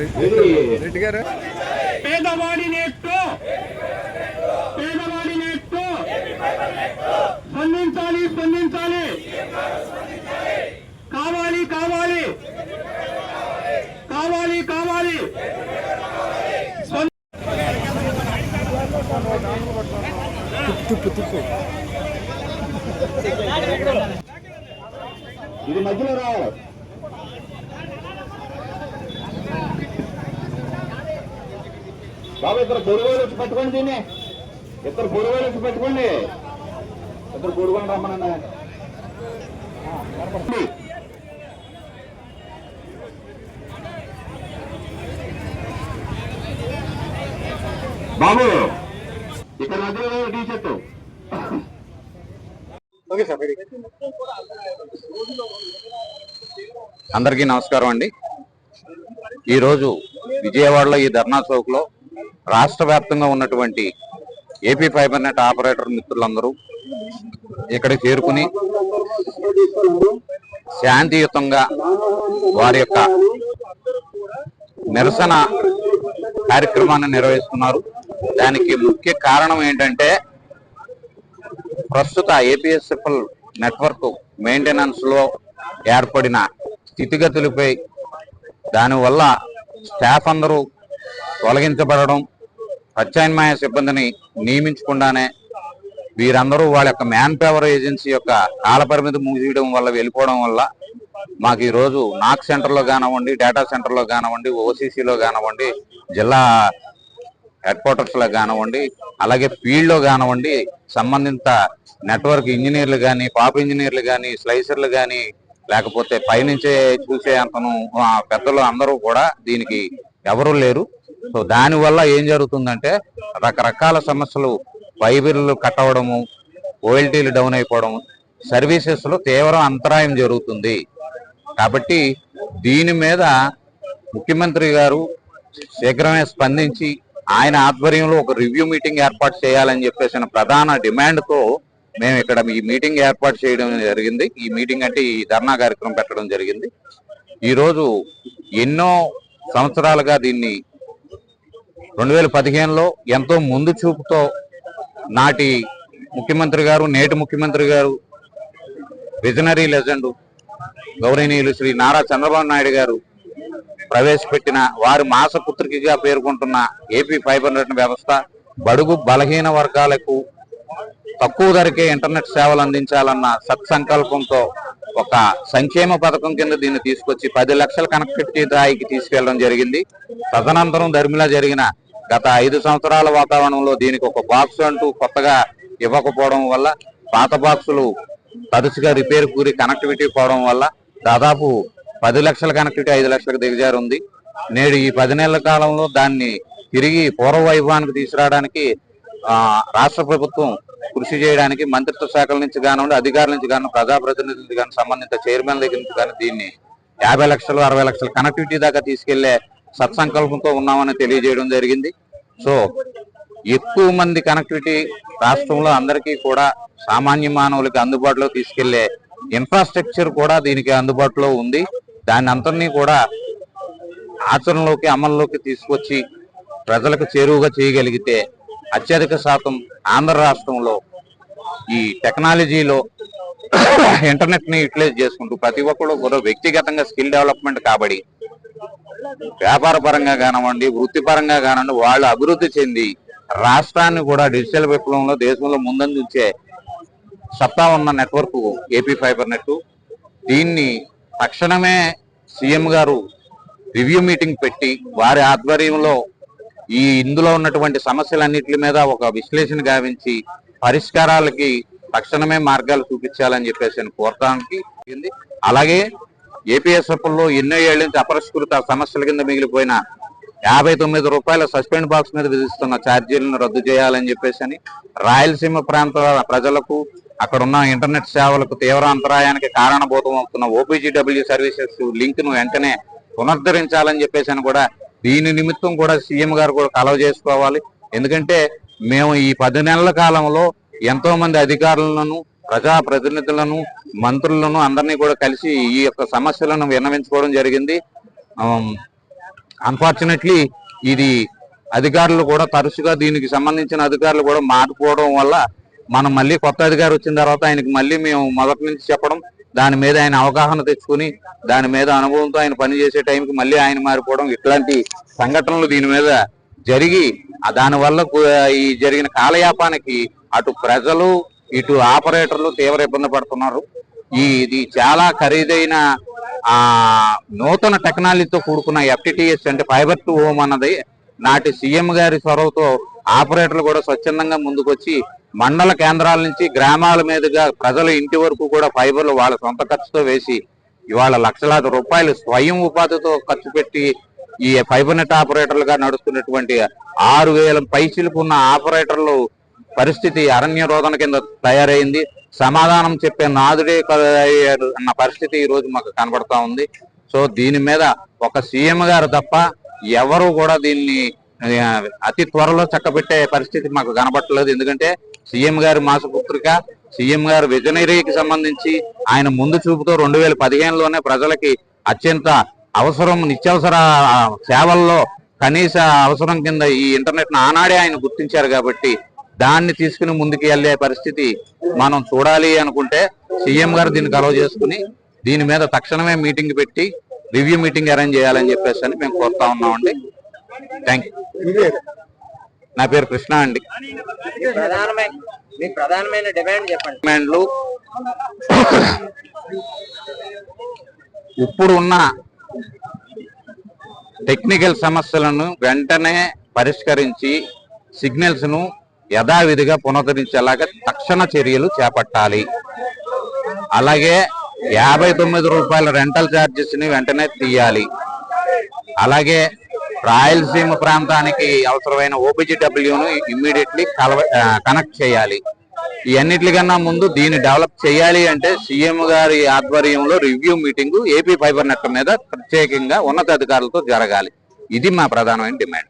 రెడ్డి గారు పేదవాడి నెట్టు. పేదవాడి నెట్టు. స్పందించాలి స్పందించాలి. కావాలి కావాలి. కావాలి కావాలి. స్పంద- తిప్పు తిప్పు ఇది మధ్యలో రావాలి. బాబు ఇద్దరు పొరుగోలు వచ్చి పట్టుకోండి దీన్ని. ఇద్దరు పొరుగోలు వచ్చి పట్టుకోండి. ఇద్దరు పొరుగోలు రమ్మనన్నా బాబు ఇక్కడ మధ్యలో T shirt okay sir ready. అందరికీ నమస్కారం అండి. ఈరోజు విజయవాడలో ఈ ధర్నా చౌక్లో రాష్ట్ర వ్యాప్తంగా ఉన్నటువంటి ఏపీ ఫైబర్ నెట్ ఆపరేటర్ మిత్రులందరూ ఇక్కడ చేరుకుని శాంతియుతంగా వారి యొక్క నిరసన కార్యక్రమాన్ని నిర్వహిస్తున్నారు. దానికి ముఖ్య కారణం ఏంటంటే ప్రస్తుత ఏపీఎస్ఎఫ్ఎల్ నెట్వర్క్ మెయింటెనెన్స్లో ఏర్పడిన స్థితిగతులపై దానివల్ల స్టాఫ్ అందరూ తొలగించబడడం ప్రత్యామ్నాయ సిబ్బందిని నియమించకుండానే వీరందరూ వాళ్ళ యొక్క మ్యాన్ పవర్ ఏజెన్సీ యొక్క కాలపరిమితి ముగియడం వల్ల వెళ్ళిపోవడం వల్ల మాకు ఈ రోజు నాక్ సెంటర్లో కానివ్వండి డేటా సెంటర్లో కానివ్వండి ఓసీసీలో కానివ్వండి జిల్లా హెడ్ క్వార్టర్స్లో కానివ్వండి అలాగే ఫీల్డ్లో కానివ్వండి సంబంధిత నెట్వర్క్ ఇంజనీర్లు కానీ పాప్ ఇంజనీర్లు కానీ స్లైసర్లు కానీ లేకపోతే పైనుంచే చూసే అంతను పెద్దలు అందరూ కూడా దీనికి ఎవరు లేరు. సో దానివల్ల ఏం జరుగుతుందంటే రకరకాల సమస్యలు ఫైబర్లు కట్ అవడము ఓఎల్టీలు డౌన్ అయిపోవడం సర్వీసెస్లో తీవ్ర అంతరాయం జరుగుతుంది. కాబట్టి దీని మీద ముఖ్యమంత్రి గారు శీఘ్రమే స్పందించి ఆయన ఆధ్వర్యంలో ఒక రివ్యూ మీటింగ్ ఏర్పాటు చేయాలని చెప్పేసిన ప్రధాన డిమాండ్తో మేము ఇక్కడ ఈ మీటింగ్ ఏర్పాటు చేయడం జరిగింది. ఈ మీటింగ్ అంటే ఈ ధర్నా కార్యక్రమం పెట్టడం జరిగింది. ఈరోజు ఎన్నో సంవత్సరాలుగా దీన్ని రెండు వేల పదిహేనులో ఎంతో ముందు చూపుతో నాటి ముఖ్యమంత్రి గారు నేటి ముఖ్యమంత్రి గారు విజనరీ లెజెండ్ గౌరవనీయులు శ్రీ నారా చంద్రబాబు నాయుడు గారు ప్రవేశపెట్టిన వారి మాసపుత్రికగా పేర్కొంటున్న ఏపీ ఫైబర్ నెట్ వ్యవస్థ బడుగు బలహీన వర్గాలకు తక్కువ ధరకే ఇంటర్నెట్ సేవలు అందించాలన్న సత్సంకల్పంతో ఒక సంక్షేమ పథకం కింద దీన్ని తీసుకొచ్చి పది లక్షల కనెక్టివిటీ స్థాయికి తీసుకెళ్ళడం జరిగింది. తదనంతరం ధర్మిలా జరిగిన గత ఐదు సంవత్సరాల వాతావరణంలో దీనికి ఒక బాక్స్ అంటూ కొత్తగా ఇవ్వకపోవడం వల్ల పాత బాక్సులు తరచుగా రిపేర్ కూరి కనెక్టివిటీ పోవడం వల్ల దాదాపు పది లక్షల కనెక్టివిటీ ఐదు లక్షలకు దిగజారుంది నేడు ఈ పది నెలల కాలంలో దాన్ని తిరిగి పూర్వ వైభవానికి తీసుకురావడానికి ఆ, రాష్ట్ర ప్రభుత్వం కృషి చేయడానికి మంత్రిత్వ శాఖల నుంచి కానివ్వండి అధికారుల నుంచి కానీ ప్రజాప్రతినిధుల నుంచి కానీ సంబంధిత చైర్మన్ దగ్గర నుంచి కానీ దీన్ని యాభై లక్షలు అరవై లక్షలు కనెక్టివిటీ దాకా తీసుకెళ్ళే సత్సంకల్పంతో ఉన్నామని తెలియజేయడం జరిగింది. సో ఎక్కువ మంది కనెక్టివిటీ రాష్ట్రంలో అందరికీ కూడా సామాన్య మానవులకి అందుబాటులో తీసుకెళ్ళే ఇన్ఫ్రాస్ట్రక్చర్ కూడా దీనికి అందుబాటులో ఉంది. దాని అంతర్నీ కూడా ఆచరణలోకి అమల్లోకి తీసుకొచ్చి ప్రజలకు చేరువుగా చేయగలిగితే అత్యధిక శాతం ఆంధ్ర రాష్ట్రంలో ఈ టెక్నాలజీలో ఇంటర్నెట్ని యూటిలైజ్ చేసుకుంటూ ప్రతి ఒక్కరు కూడా వ్యక్తిగతంగా స్కిల్ డెవలప్మెంట్ కాబడి వ్యాపార పరంగా కానివ్వండి వృత్తిపరంగా కానివ్వండి వాళ్ళు అభివృద్ధి చెంది రాష్ట్రాన్ని కూడా డిజిటల్ విప్లవంలో దేశంలో ముందందించే సత్తా ఉన్న నెట్వర్క్ ఏపీ ఫైబర్ నెట్. దీన్ని తక్షణమే సీఎం గారు రివ్యూ మీటింగ్ పెట్టి వారి ఆధ్వర్యంలో ఈ ఇందులో ఉన్నటువంటి సమస్యలన్నిటి మీద ఒక విశ్లేషణ గావించి పరిష్కారాలకి తక్షణమే మార్గాలు చూపించాలని చెప్పేసి నేను అలాగే ఏపీఎస్ఎఫ్లో ఎన్నో ఏళ్ళ నుంచి అపరిష్కృత సమస్యల కింద మిగిలిపోయిన యాభై తొమ్మిది రూపాయల సస్పెండ్ బాక్స్ మీద విధిస్తున్న ఛార్జీలను రద్దు చేయాలని చెప్పేసి అని రాయలసీమ ప్రాంతాల ప్రజలకు అక్కడ ఉన్న ఇంటర్నెట్ సేవలకు తీవ్ర అంతరాయానికి కారణభూతం అవుతున్న ఓపీజీడబ్ల్యూ సర్వీసెస్ లింక్ను వెంటనే పునరుద్ధరించాలని చెప్పేసి అని కూడా దీని నిమిత్తం కూడా సీఎం గారు కూడా కలవ చేసుకోవాలి. ఎందుకంటే మేము ఈ పది నెలల కాలంలో ఎంతో మంది అధికారులను ప్రజా ప్రతినిధులను మంత్రులను అందరినీ కూడా కలిసి ఈ యొక్క సమస్యలను విన్నవించుకోవడం జరిగింది. అన్ఫార్చునేట్లీ ఇది అధికారులు కూడా తరచుగా దీనికి సంబంధించిన అధికారులు కూడా మారిపోవడం వల్ల మనం మళ్ళీ కొత్త అధికారి వచ్చిన తర్వాత ఆయనకి మళ్ళీ మేము మొదటి నుంచి చెప్పడం దాని మీద ఆయన అవగాహన తెచ్చుకుని దాని మీద అనుభవంతో ఆయన పనిచేసే టైంకి మళ్ళీ ఆయన మారిపోవడం ఇట్లాంటి సంఘటనలు దీని మీద జరిగి దానివల్ల ఈ జరిగిన కాలయాపానికి అటు ప్రజలు ఇటు ఆపరేటర్లు తీవ్ర ఇబ్బంది పడుతున్నారు. ఈ ఇది చాలా ఖరీదైన ఆ నూతన టెక్నాలజీతో కూడుకున్న ఎఫ్టిటిఎస్ అంటే ఫైబర్ టు హోమ్ అన్నది నాటి సీఎం గారి చొరవతో ఆపరేటర్లు కూడా స్వచ్ఛందంగా ముందుకొచ్చి మండల కేంద్రాల నుంచి గ్రామాల మీదుగా ప్రజల ఇంటి వరకు కూడా ఫైబర్లు వాళ్ళ సొంత ఖర్చుతో వేసి ఇవాళ లక్షలాది రూపాయలు స్వయం ఉపాధితో ఖర్చు పెట్టి ఈ ఫైబర్ నెట్ ఆపరేటర్లుగా నడుస్తున్నటువంటి ఆరు వేల పైచిలకు ఉన్న ఆపరేటర్లు పరిస్థితి అరణ్య రోధన కింద తయారైంది. సమాధానం చెప్పే నాదుడే అన్న పరిస్థితి ఈ రోజు మాకు కనబడతా ఉంది. సో దీని మీద ఒక సీఎం గారు తప్ప ఎవరు కూడా దీన్ని అతి త్వరలో చక్కబెట్టే పరిస్థితి మాకు కనబట్టలేదు. ఎందుకంటే సీఎం గారి మాసపుత్రిక సీఎం గారు విజనరీకి సంబంధించి ఆయన ముందు చూపుతో రెండు వేల పదిహేనులోనే ప్రజలకి అత్యంత అవసరం నిత్యావసర సేవల్లో కనీస అవసరం కింద ఈ ఇంటర్నెట్ ఆనాడే ఆయన గుర్తించారు కాబట్టి దాన్ని తీసుకుని ముందుకు వెళ్ళే పరిస్థితి మనం చూడాలి అనుకుంటే సీఎం గారు దీన్ని కలవ చేసుకుని దీని మీద తక్షణమే మీటింగ్ పెట్టి రివ్యూ మీటింగ్ అరేంజ్ చేయాలని చెప్పేసి అని మేము కోరుతా ఉన్నామండి. థ్యాంక్ నా పేరు కృష్ణ అండి. ప్రధానమైన డిమాండ్ చెప్పండి. డిమాండ్లు. ఇప్పుడు ఉన్న టెక్నికల్ సమస్యలను వెంటనే పరిష్కరించి సిగ్నల్స్ను యథావిధిగా పునరుద్ధరించేలాగా తక్షణ చర్యలు చేపట్టాలి. అలాగే యాభై తొమ్మిది రూపాయల రెంటల్ ఛార్జెస్ని వెంటనే తీయాలి. అలాగే రాయలసీమ ప్రాంతానికి అవసరమైన ఓపీజీడబ్ల్యూను ఇమ్మీడియట్లీ కనెక్ట్ చేయాలి. ఇవన్నిటికన్నా అన్నిటికన్నా ముందు దీన్ని డెవలప్ చేయాలి అంటే సీఎం గారి ఆధ్వర్యంలో review meeting AP fibre net మీద ప్రత్యేకంగా ఉన్నతాధికారులతో జరగాలి. ఇది మా ప్రధానమైన డిమాండ్